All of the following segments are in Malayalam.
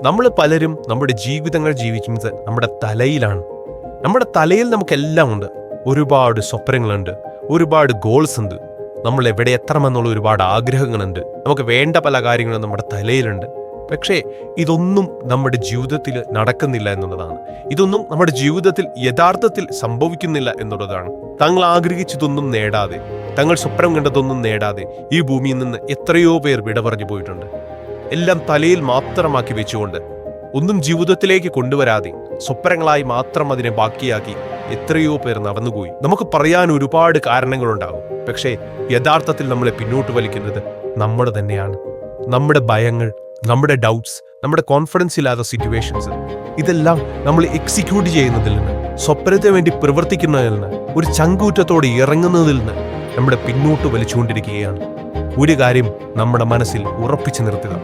നമ്മൾ പലരും നമ്മുടെ ജീവിതങ്ങൾ ജീവിക്കുന്നത് നമ്മുടെ തലയിലാണ്. നമ്മുടെ തലയിൽ നമുക്കെല്ലാം ഉണ്ട്. ഒരുപാട് സ്വപ്നങ്ങളുണ്ട്. ഒരുപാട് ഗോൾസ് ഉണ്ട്. നമ്മൾ എവിടെ എത്തണമെന്നുള്ള ഒരുപാട് ആഗ്രഹങ്ങളുണ്ട്. നമുക്ക് വേണ്ട പല കാര്യങ്ങളും നമ്മുടെ തലയിലുണ്ട്. പക്ഷേ ഇതൊന്നും നമ്മുടെ ജീവിതത്തിൽ നടക്കുന്നില്ല എന്നുള്ളതാണ്. ഇതൊന്നും നമ്മുടെ ജീവിതത്തിൽ യഥാർത്ഥത്തിൽ സംഭവിക്കുന്നില്ല എന്നുള്ളതാണ്. തങ്ങൾ ആഗ്രഹിച്ചതൊന്നും നേടാതെ തങ്ങൾ സ്വപ്നം കണ്ടതൊന്നും നേടാതെ ഈ ഭൂമിയിൽ നിന്ന് എത്രയോ പേർ വിട പറഞ്ഞു പോയിട്ടുണ്ട്. എല്ലാം തലയിൽ മാത്രമാക്കി വെച്ചുകൊണ്ട് ഒന്നും ജീവിതത്തിലേക്ക് കൊണ്ടുവരാതെ സ്വപ്നങ്ങളായി മാത്രം അതിനെ ബാക്കിയാക്കി എത്രയോ പേർ നടന്നുപോയി. നമുക്ക് പറയാൻ ഒരുപാട് കാരണങ്ങളുണ്ടാകും. പക്ഷേ യഥാർത്ഥത്തിൽ നമ്മളെ പിന്നോട്ട് വലിക്കുന്നത് നമ്മുടെ തന്നെയാണ്. നമ്മുടെ ഭയങ്ങൾ നമ്മുടെ ഡൗട്ട്സ് നമ്മുടെ കോൺഫിഡൻസ് ഇല്ലാത്ത സിറ്റുവേഷൻസ് ഇതെല്ലാം നമ്മൾ എക്സിക്യൂട്ട് ചെയ്യുന്നതിൽ നിന്ന് സ്വപ്നത്തിന് വേണ്ടി പ്രവർത്തിക്കുന്നതിൽ നിന്ന് ഒരു ചങ്കൂറ്റത്തോടെ ഇറങ്ങുന്നതിൽ നിന്ന് നമ്മുടെ പിന്നോട്ട് വലിച്ചുകൊണ്ടിരിക്കുകയാണ്. ഒരു കാര്യം നമ്മുടെ മനസ്സിൽ ഉറപ്പിച്ചു നിർത്തുക.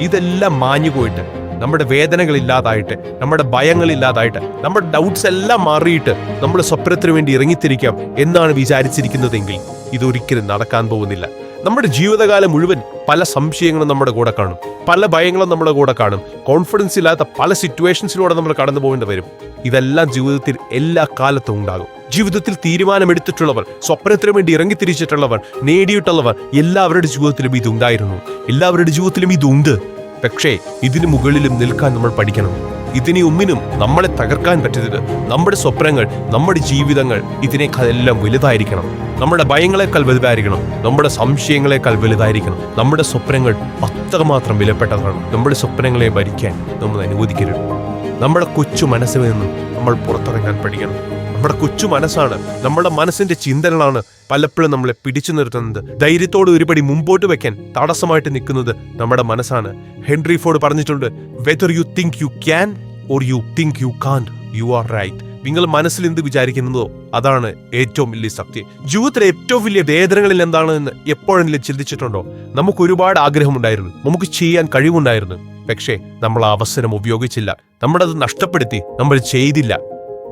ഇതെല്ലാം മാഞ്ഞു പോയിട്ട് നമ്മുടെ വേദനകൾ ഇല്ലാതായിട്ട് നമ്മുടെ ഭയങ്ങൾ ഇല്ലാതായിട്ട് നമ്മുടെ ഡൗട്ട്സ് എല്ലാം മാറിയിട്ട് നമ്മൾ സ്വപ്നത്തിന് വേണ്ടി ഇറങ്ങിത്തിരിക്കാം എന്നാണ് വിചാരിച്ചിരിക്കുന്നതെങ്കിൽ ഇതൊരിക്കലും നടക്കാൻ പോകുന്നില്ല. നമ്മുടെ ജീവിതകാലം മുഴുവൻ പല സംശയങ്ങളും നമ്മുടെ കൂടെ കാണും. പല ഭയങ്ങളും നമ്മുടെ കൂടെ കാണും. കോൺഫിഡൻസ് ഇല്ലാത്ത പല സിറ്റുവേഷൻസിലൂടെ നമ്മൾ കടന്നു പോകേണ്ടി വരും. ഇതെല്ലാം ജീവിതത്തിൽ എല്ലാ കാലത്തും ഉണ്ടാകും. ജീവിതത്തിൽ തീരുമാനമെടുത്തിട്ടുള്ളവർ സ്വപ്നത്തിന് വേണ്ടി ഇറങ്ങിത്തിരിച്ചിട്ടുള്ളവർ നേടിയിട്ടുള്ളവർ എല്ലാവരുടെ ജീവിതത്തിലും ഇതുണ്ടായിരുന്നു. എല്ലാവരുടെ ജീവിതത്തിലും ഇതുണ്ട്. പക്ഷേ ഇതിനു മുകളിലും നിൽക്കാൻ നമ്മൾ പഠിക്കണം. ഇതിനെ ഒന്നിനും നമ്മളെ തകർക്കാൻ പറ്റരുത്. നമ്മുടെ സ്വപ്നങ്ങൾ നമ്മുടെ ജീവിതങ്ങൾ ഇതിനേക്കാൾ എല്ലാം വലുതായിരിക്കണം. നമ്മുടെ ഭയങ്ങളെക്കാൾ വലുതായിരിക്കണം. നമ്മുടെ സംശയങ്ങളെക്കാൾ വലുതായിരിക്കണം. നമ്മുടെ സ്വപ്നങ്ങൾ അത്രമാത്രം വിലപ്പെട്ടതാണ്. നമ്മുടെ സ്വപ്നങ്ങളെ ഭരിക്കാൻ നമ്മൾ അനുവദിക്കരുത്. നമ്മുടെ കൊച്ചു മനസ്സിൽ നിന്നും നമ്മൾ പുറത്തിറങ്ങാൻ പഠിക്കണം. നമ്മുടെ കൊച്ചു മനസ്സാണ് നമ്മുടെ മനസ്സിന്റെ ചിന്തകളാണ് പലപ്പോഴും നമ്മളെ പിടിച്ചു നിർത്തുന്നത്. ധൈര്യത്തോട് ഒരുപടി മുമ്പോട്ട് വെക്കാൻ തടസ്സമായിട്ട് നിൽക്കുന്നത് നമ്മുടെ മനസ്സാണ്. ഹെൻറി ഫോർഡ് പറഞ്ഞിട്ടുണ്ട് whether you think you can or you think you can you are right നിങ്ങൾ മനസ്സിൽ എന്ത് വിചാരിക്കുന്നതോ അതാണ് ഏറ്റവും വലിയ സത്യം. ജീവിതത്തിലെ ഏറ്റവും വലിയ വേദനകളിൽ എന്താണെന്ന് എപ്പോഴെങ്കിലും ചിന്തിച്ചിട്ടുണ്ടോ? നമുക്ക് ഒരുപാട് ആഗ്രഹമുണ്ടായിരുന്നു. നമുക്ക് ചെയ്യാൻ കഴിവുണ്ടായിരുന്നു. പക്ഷേ നമ്മൾ ആ അവസരം ഉപയോഗിച്ചില്ല. നമ്മളത് നഷ്ടപ്പെടുത്തി നമ്മൾ ചെയ്തില്ല.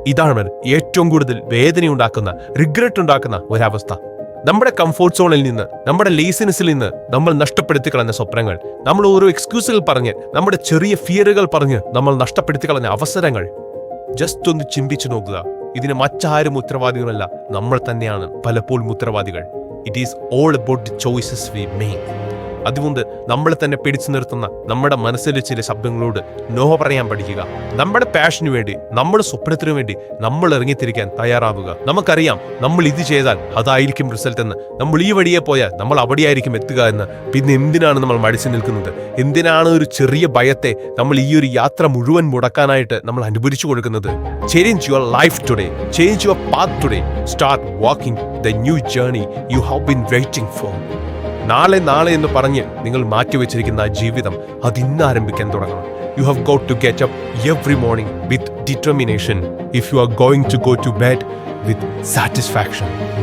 ഇതാണ് ഏറ്റവും കൂടുതൽ വേദനയുണ്ടാക്കുന്ന റിഗ്രറ്റ് ഉണ്ടാക്കുന്ന ഒരവസ്ഥ. നമ്മുടെ കംഫോർട്ട് സോണിൽ നിന്ന് നമ്മുടെ ലേസിനെസ്സിൽ നിന്ന് നമ്മൾ നഷ്ടപ്പെടുത്തി കളഞ്ഞ സ്വപ്നങ്ങൾ. നമ്മൾ ഓരോ എക്സ്ക്യൂസുകൾ പറഞ്ഞ് നമ്മുടെ ചെറിയ ഫിയറുകൾ പറഞ്ഞ് നമ്മൾ നഷ്ടപ്പെടുത്തി കളഞ്ഞ അവസരങ്ങൾ. ജസ്റ്റ് ഒന്ന് ചിന്തിച്ചു നോക്കുക. ഇതിന് മറ്റാരും ഉത്തരവാദികളല്ല. നമ്മൾ തന്നെയാണ് പലപ്പോഴും ഉത്തരവാദികൾ. It is all about the choices we make അതുകൊണ്ട് നമ്മളെ തന്നെ പിടിച്ചു നിർത്തുന്ന നമ്മുടെ മനസ്സിലെ ചില ശബ്ദങ്ങളോട് നോ പറയാൻ പഠിക്കുക. നമ്മുടെ പാഷന് വേണ്ടി നമ്മുടെ സ്വപ്നത്തിനു വേണ്ടി നമ്മൾ ഇറങ്ങിത്തിരിക്കാൻ തയ്യാറാവുക. നമുക്കറിയാം നമ്മൾ ഇത് ചെയ്താൽ അതായിരിക്കും റിസൾട്ട് എന്ന്. നമ്മൾ ഈ വഴിയെ പോയാൽ നമ്മൾ അവിടെയായിരിക്കും എത്തുക എന്ന്. പിന്നെ എന്തിനാണ് നമ്മൾ മടിച്ചു നിൽക്കുന്നത്? എന്തിനാണ് ഒരു ചെറിയ ഭയത്തെ നമ്മൾ ഈ ഒരു യാത്ര മുഴുവൻ മുടക്കാനായിട്ട് നമ്മൾ അനുഭവിച്ചു കൊടുക്കുന്നത്? Change your life today change your path today start walking the new journey you have been waiting for നാളെ നാളെ എന്ന് പറഞ്ഞ് നിങ്ങൾ മാറ്റിവെച്ചിരിക്കുന്ന ജീവിതം അത് ഇന്ന് ആരംഭിക്കാൻ തുടങ്ങണം. You have got to get up every morning with determination if you are going to go to bed with satisfaction